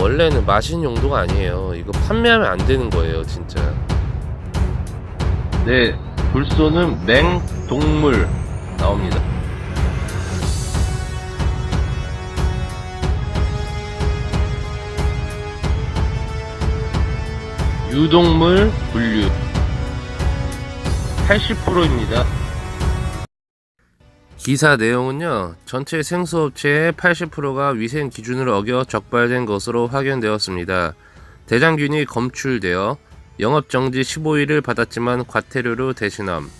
원래는 마신 용도가 아니에요. 이거 판매하면 안 되는 거예요, 진짜. 네, 불소는 맹동물 나옵니다. 유동물 분류 80%입니다. 기사 내용은요, 전체 생수업체의 80%가 위생 기준을 어겨 적발된 것으로 확인되었습니다. 대장균이 검출되어 영업정지 15일을 받았지만 과태료로 대신함.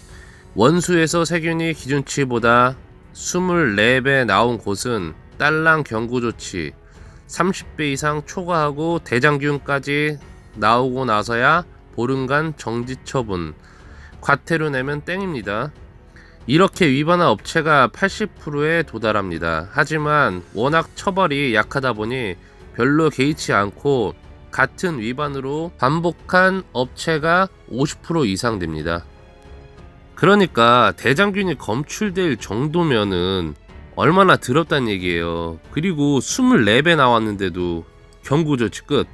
원수에서 세균이 기준치보다 24배 나온 곳은 딸랑 경고 조치 30배 이상 초과하고 대장균까지 나오고 나서야 보름간 정지 처분. 과태료 내면 땡입니다. 이렇게 위반한 업체가 80%에 도달합니다. 하지만 워낙 처벌이 약하다 보니 별로 개의치 않고 같은 위반으로 반복한 업체가 50% 이상 됩니다. 그러니까 대장균이 검출될 정도면은 얼마나 더럽다는 얘기예요. 그리고 24배 나왔는데도 경고조치 끝.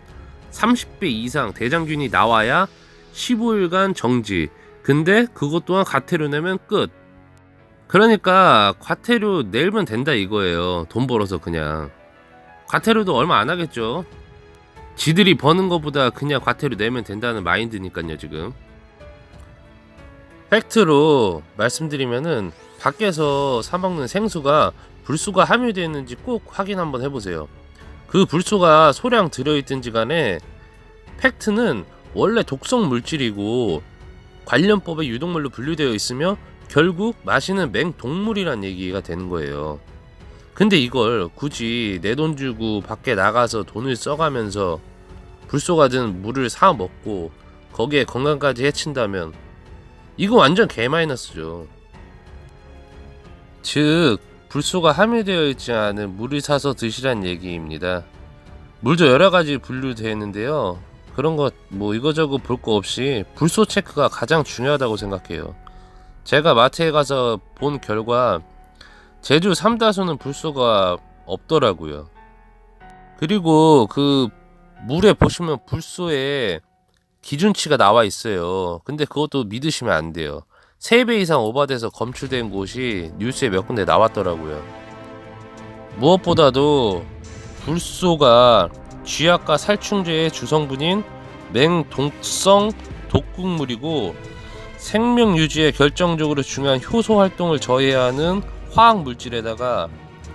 30배 이상 대장균이 나와야 15일간 정지. 근데 그것 또한 과태료 내면 끝. 그러니까 과태료 내면 된다 이거예요. 돈 벌어서 그냥. 과태료도 얼마 안 하겠죠. 지들이 버는 것보다 그냥 과태료 내면 된다는 마인드니까요, 지금. 팩트로 말씀드리면은 밖에서 사 먹는 생수가 불수가 함유되어 있는지 꼭 확인 한번 해보세요. 그 불소가 소량 들어있든지 간에 팩트는 원래 독성 물질이고 관련법에 유독물로 분류되어 있으며 결국 마시는 맹동물이란 얘기가 되는 거예요. 근데 이걸 굳이 내 돈 주고 밖에 나가서 돈을 써가면서 불소가 든 물을 사 먹고 거기에 건강까지 해친다면 이거 완전 개 마이너스죠. 즉 불소가 함유되어 있지 않은 물을 사서 드시란 얘기입니다. 물도 여러 가지 분류되어 있는데요. 그런 것 뭐 이거저거 볼 거 없이 불소 체크가 가장 중요하다고 생각해요. 제가 마트에 가서 본 결과 제주 삼다수는 불소가 없더라고요. 그리고 그 물에 보시면 불소에 기준치가 나와 있어요. 근데 그것도 믿으시면 안 돼요. 3배 이상 오버돼서 검출된 곳이 뉴스에 몇 군데 나왔더라고요. 무엇보다도 불소가 쥐약과 살충제의 주성분인 맹독성 독극물이고 생명 유지에 결정적으로 중요한 효소 활동을 저해하는 화학 물질에다가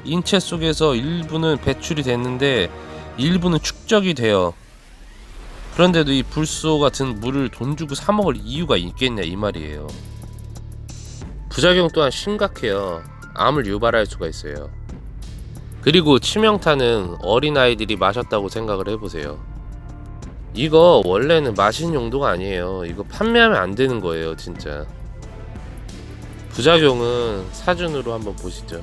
인체 속에서 일부는 배출이 됐는데 일부는 축적이 돼요. 그런데도 이 불소 같은 물을 돈 주고 사 먹을 이유가 있겠냐 이 말이에요. 부작용 또한 심각해요. 암을 유발할 수가 있어요. 그리고 치명타는 어린아이들이 마셨다고 생각을 해보세요. 이거 원래는 마신 용도가 아니에요. 이거 판매하면 안 되는 거예요, 진짜. 부작용은 사준으로 한번 보시죠.